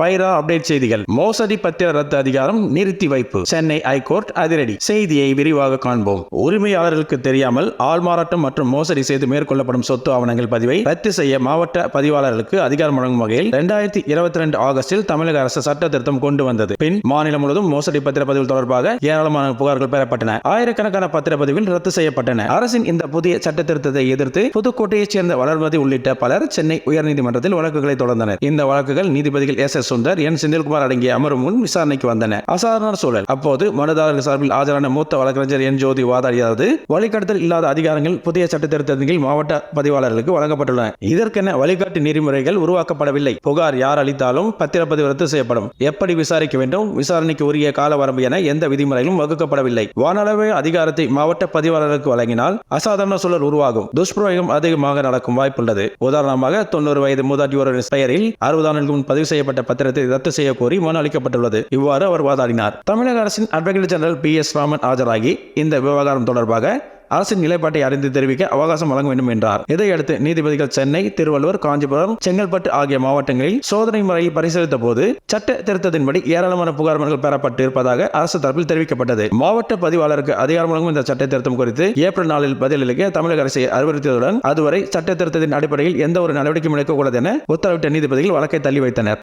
வைரா update செய்திகள். மோசடி பத்திர ரத்து அதிகாரம் நிறுத்தி வைப்பு. சென்னை ஐகோர்ட் அதிரடி. செய்தியை விரிவாக காண்போம். உரிமையாளர்களுக்கு தெரியாமல் ஆள்மாறாட்டம் மற்றும் மோசடி செய்து மேற்கொள்ளப்படும் சொத்து ஆவணங்கள் பதிவை ரத்து செய்ய மாவட்ட பதிவாளர்களுக்கு அதிகாரம் வழங்கும் வகையில் இரண்டாயிரத்தி இருபத்தி ரெண்டு ஆகஸ்டில் தமிழக அரசு சட்ட திருத்தம் கொண்டு வந்தது. பின் மாநிலம் முழுவதும் மோசடி பத்திரப்பதிவு தொடர்பாக ஏராளமான புகார்கள் பெறப்பட்டன. ஆயிரக்கணக்கான பத்திரப்பதிவில் ரத்து செய்யப்பட்டன. அரசின் இந்த புதிய சட்ட திருத்தத்தை எதிர்த்து புதுக்கோட்டையைச் சேர்ந்த வளர்மதி உள்ளிட்ட பலர் சென்னை உயர்நீதிமன்றத்தில் வழக்குகளை தொடர்ந்தனர். இந்த வழக்குகள் நீதிபதிகள் S. S. Sundar N Senthilkumar அடங்கிய அமர்வு முன் விசாரணைக்கு வந்தன. அசாதாரண சூழல். அப்போது மனுதாரர்கள் சார்பில் ஆஜரான மூத்த வழக்கறிஞர் என் ஜோதி வாதாடியது வழிகாட்டுதல் இல்லாத அதிகாரங்கள் புதிய சட்ட கீழ் மாவட்ட பதிவாளர்களுக்கு வழங்கப்பட்டுள்ளன. இதற்கென வழிகாட்டு நெறிமுறைகள் உருவாக்கப்படவில்லை. புகார் யார் அளித்தாலும் பத்திரப்பதிவு ரத்து செய்யப்படும். எப்படி விசாரிக்க வேண்டும்? விசாரணைக்கு உரிய கால வரம்பு என எந்த விதிமுறைகளும் வகுக்கப்படவில்லை. வானளவு அதிகாரத்தை மாவட்ட பதிவாளருக்கு வழங்கினால் அசாதாரண சூழல் உருவாகும். துஷ்பிரயோகம் அதிகமாக நடக்கும் வாய்ப்புள்ளது. உதாரணமாக தொண்ணூறு வயது மூதாட்டி ஒருவரின் பெயரில் அறுபது ஆண்டுகளுக்கு முன் பதிவு செய்யப்பட்ட பத்திரத்தை ரத்து செய்ய கோரி மனு அளிக்கப்பட்டுள்ளது. இவ்வாறு அவர் வாதாடினார். தமிழக அரசின் advocate general P S Raman ஆஜராகி இந்த விவகாரம் தொடர்பாக அரசின் நிலைப்பாட்டை அறிந்து தெரிவிக்க அவகாசம் வழங்க வேண்டும் என்றார். இதையடுத்து நீதிபதிகள் சென்னை திருவள்ளூர் காஞ்சிபுரம் செங்கல்பட்டு ஆகிய மாவட்டங்களில் சோதனை முறையை பரிசீலித்த போது சட்ட திருத்தத்தின்படி ஏராளமான புகார் மனுகள் பெறப்பட்டு இருப்பதாக அரசு தரப்பில் தெரிவிக்கப்பட்டது. மாவட்ட பதிவாளருக்கு அதிகாரம் வழங்கும் இந்த சட்ட திருத்தம் குறித்து ஏப்ரல் நாளில் பதிலளிக்க தமிழக அரசை அறிவுறுத்தியதுடன் அதுவரை சட்ட திருத்தத்தின் அடிப்படையில் எந்த ஒரு நடவடிக்கையும் எடுக்கக்கூடாது என உத்தரவிட்ட நீதிபதிகள் வழக்கை தள்ளி வைத்தனர்.